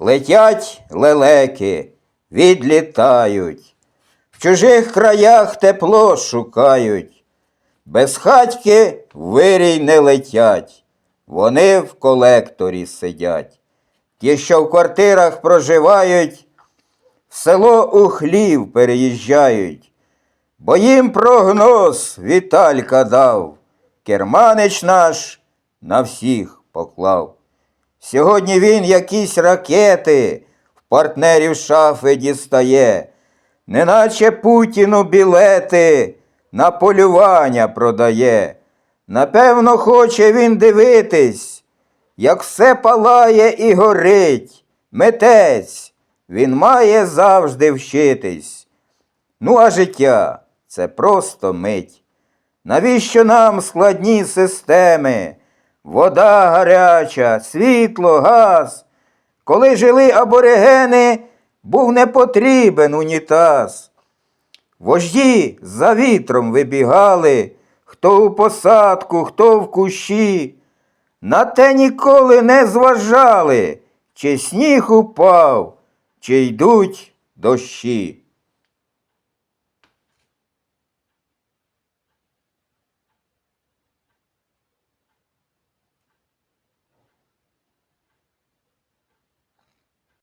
Летять лелеки, відлітають, в чужих краях тепло шукають, без хатьки вирій не летять, вони в колекторі сидять. Ті, що в квартирах проживають, в село у хлів переїжджають, бо їм прогноз Віталька дав, керманич наш на всіх поклав. Сьогодні він якісь ракети в партнерів шафи дістає, неначе Путіну білети на полювання продає. Напевно, хоче він дивитись, як все палає і горить. Митець, він має завжди вчитись. Ну, а життя це просто мить. Навіщо нам складні системи? Вода гаряча, світло, газ. Коли жили аборигени, був не потрібен унітаз. Вожді за вітром вибігали, хто у посадку, хто в кущі. На те ніколи не зважали, чи сніг упав, чи йдуть дощі.